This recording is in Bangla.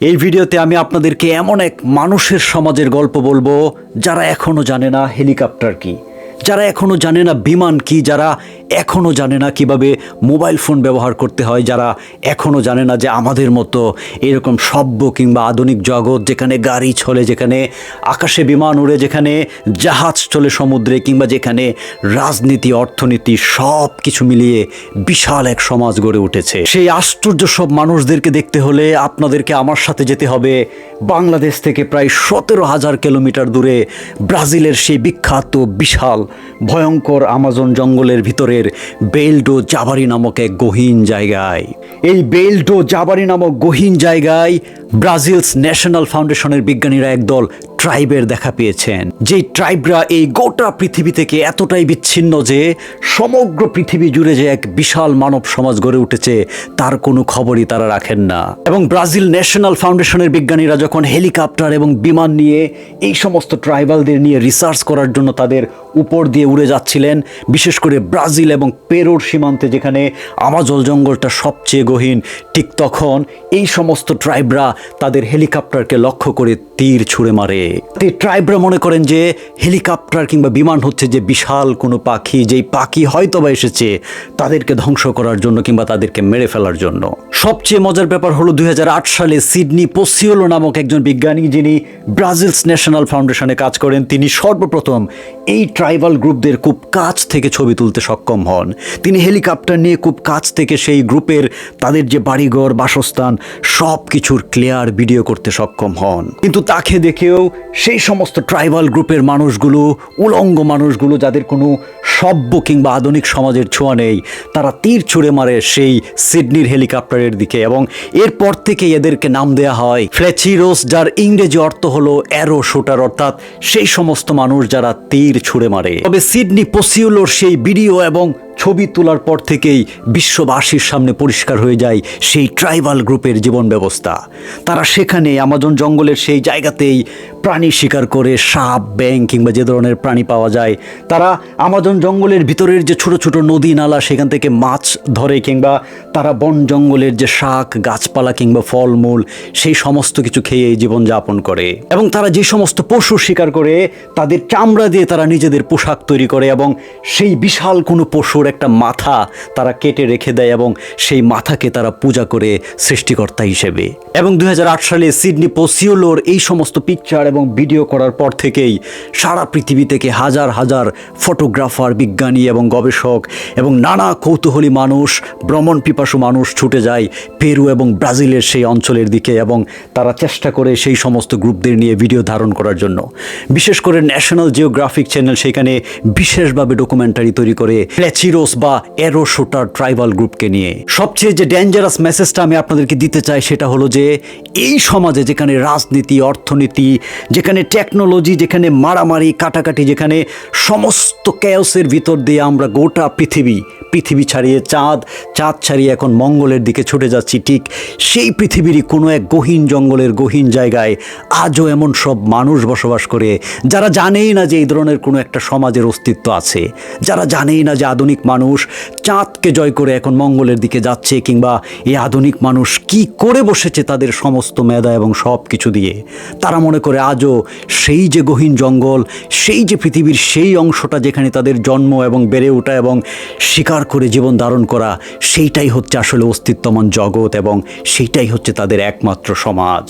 এই ভিডিওতে আমি আপনাদেরকে এমন এক মানুষের সমাজের গল্প বলব যারা এখনও জানে না হেলিকপ্টার কি। যারা এখনও জানে না বিমান কি, যারা এখনও জানে না কীভাবে মোবাইল ফোন ব্যবহার করতে হয়, যারা এখনও জানে না যে আমাদের মতো এরকম সভ্য কিংবা আধুনিক জগৎ যেখানে গাড়ি চলে, যেখানে আকাশে বিমান উড়ে যেখানে জাহাজ চলে সমুদ্রে কিংবা যেখানে রাজনীতি, অর্থনীতি সব কিছু মিলিয়ে বিশাল এক সমাজ গড়ে উঠেছে। সেই আশ্চর্য সব মানুষদেরকে দেখতে হলে আপনাদেরকে আমার সাথে যেতে হবে বাংলাদেশ থেকে প্রায় সতেরো হাজার কিলোমিটার দূরে, ব্রাজিলের সেই বিখ্যাত বিশাল ভয়ঙ্কর আমাজন জঙ্গলের ভিতরের বেলডো জাবারি নামক এক গহীন জায়গায়। এই বেলডো জাবারি নামক গহীন জায়গায় ব্রাজিলস ন্যাশনাল ফাউন্ডেশনের বিজ্ঞানীরা একদল ট্রাইবের দেখা পেয়েছেন। যেই ট্রাইবরা এই গোটা পৃথিবী থেকে এতটাই বিচ্ছিন্ন যে সমগ্র পৃথিবী জুড়ে যে এক বিশাল মানব সমাজ গড়ে উঠেছে, তার কোনো খবরই তারা রাখেন না। এবং ব্রাজিল ন্যাশনাল ফাউন্ডেশনের বিজ্ঞানীরা যখন হেলিকপ্টার এবং বিমান নিয়ে এই সমস্ত ট্রাইবালদের নিয়ে রিসার্চ করার জন্য তাদের উপর দিয়ে উড়ে যাচ্ছিলেন, বিশেষ করে ব্রাজিল এবং পেরোর সীমান্তে যেখানে আমাজল জঙ্গলটা সবচেয়ে গহীন, ঠিক তখন এই সমস্ত ট্রাইবরা তাদের হেলিকপ্টারকে লক্ষ্য করে তীর ছুঁড়ে মারে। ট্রাইবরা মনে করেন যে হেলিকপ্টার কিংবা বিমান হচ্ছে যে বিশাল কোনো পাখি, যেই পাখি হয়তো বা এসেছে তাদেরকে ধ্বংস করার জন্য কিংবা তাদেরকে মেরে ফেলার জন্য। সবচেয়ে মজার ব্যাপার হলো দুই হাজার আট সালে সিডনি পোসিওলো নামক একজন বিজ্ঞানী যিনি ব্রাজিলস ন্যাশনাল ফাউন্ডেশনে কাজ করেন, তিনি সর্বপ্রথম এই ট্রাইবাল গ্রুপদের খুব কাছ থেকে ছবি তুলতে সক্ষম হন। তিনি হেলিকপ্টার নিয়ে খুব কাছ থেকে সেই গ্রুপের তাদের যে বাড়িঘর, বাসস্থান সব কিছুর ক্লিয়ার ভিডিও করতে সক্ষম হন। কিন্তু তাকে দেখেও সেই সমস্ত ট্রাইবাল গ্রুপের মানুষগুলো, উলঙ্গ মানুষগুলো যাদের কোনো সভ্য কিংবা আধুনিক সমাজের ছোঁয়া নেই, তারা তীর ছুঁড়ে মারে সেই সিডনির হেলিকপ্টারের দিকে এবং এরপর থেকে এদেরকে নাম দেয়া হয় ফ্লেচিরোস, যার ইংরেজি অর্থ হলো অ্যারো শুটার, অর্থাৎ সেই সমস্ত মানুষ যারা তীর ছুঁড়ে মারে। তবে সিডনি পসিউলোর সেই ভিডিও এবং ছবি তোলার পর থেকেই বিশ্ববাসীর সামনে পরিষ্কার হয়ে যায় সেই ট্রাইবাল গ্রুপের জীবন ব্যবস্থা। তারা সেখানে আমাজন জঙ্গলের সেই জায়গাতেই প্রাণী শিকার করে সাপ ব্যাং কিংবা যে ধরনের প্রাণী পাওয়া যায়। তারা আমাজন জঙ্গলের ভিতরের যে ছোট ছোট নদী নালা সেখান থেকে মাছ ধরে কিংবা তারা বন জঙ্গলের যে শাক, গাছপালা কিংবা ফলমূল সেই সমস্ত কিছু খেয়ে জীবনযাপন করে। এবং তারা যে সমস্ত পশু শিকার করে, তাদের চামড়া দিয়ে তারা নিজেদের পোশাক তৈরি করে এবং সেই বিশাল কোনো পশুর একটা মাথা তারা কেটে রেখে দেয় এবং সেই মাথাকে তারা পূজা করে সৃষ্টিকর্তা হিসেবে। এবং দু হাজার আট সালে সিডনি পসিওলোর এই সমস্ত পিকচার এবং ভিডিও করার পর থেকেই সারা পৃথিবী থেকে হাজার হাজার ফটোগ্রাফার বিজ্ঞানী এবং গবেষক এবং নানা কৌতূহলী মানুষ, ভ্রমণ পিপাসু মানুষ ছুটে যায় পেরু এবং ব্রাজিলের সেই অঞ্চলের দিকে এবং তারা চেষ্টা করে সেই সমস্ত গ্রুপদের নিয়ে ভিডিও ধারণ করার জন্য। বিশেষ করে ন্যাশনাল জিওগ্রাফিক চ্যানেল সেখানে বিশেষভাবে ডকুমেন্টারি তৈরি করে। প্ল্যাচিরোস বা এরো শুটার ট্রাইবাল গ্রুপকে নিয়ে। সবচেয়ে যে ডেঞ্জারাস মেসেজটা আমি আপনাদেরকে দিতে চাই সেটা হলো যে, এই সমাজে যেখানে রাজনীতি, অর্থনীতি, যেখানে টেকনোলজি যেখানে মারামারি, কাটাকাটি, যেখানে সমস্ত ক্যাওসের ভিতর দিয়ে আমরা গোটা পৃথিবী পৃথিবী ছাড়িয়ে চাঁদ চাঁদ ছাড়িয়ে এখন মঙ্গলের দিকে ছুটে যাচ্ছি, ঠিক সেই পৃথিবীরই কোনো এক গহীন জঙ্গলের গহীন জায়গায় আজও এমন সব মানুষ বসবাস করে, যারা জানেই না যে এই ধরনের কোনো একটা সমাজের অস্তিত্ব আছে। যারা জানেই না যে আধুনিক মানুষ চাঁদকে জয় করে এখন মঙ্গলের দিকে যাচ্ছে, কিংবা এই আধুনিক মানুষ কি করে বসেছে তাদের সমস্ত মেধা এবং সব কিছু দিয়ে। তারা মনে করে আজও সেই যে গহীন জঙ্গল, সেই যে পৃথিবীর সেই অংশটা যেখানে তাদের জন্ম এবং বেড়ে ওঠা এবং শিকার করে জীবন ধারণ করা, সেইটাই হচ্ছে আসলে অস্তিত্বমান জগৎ এবং সেইটাই হচ্ছে তাদের একমাত্র সমাজ।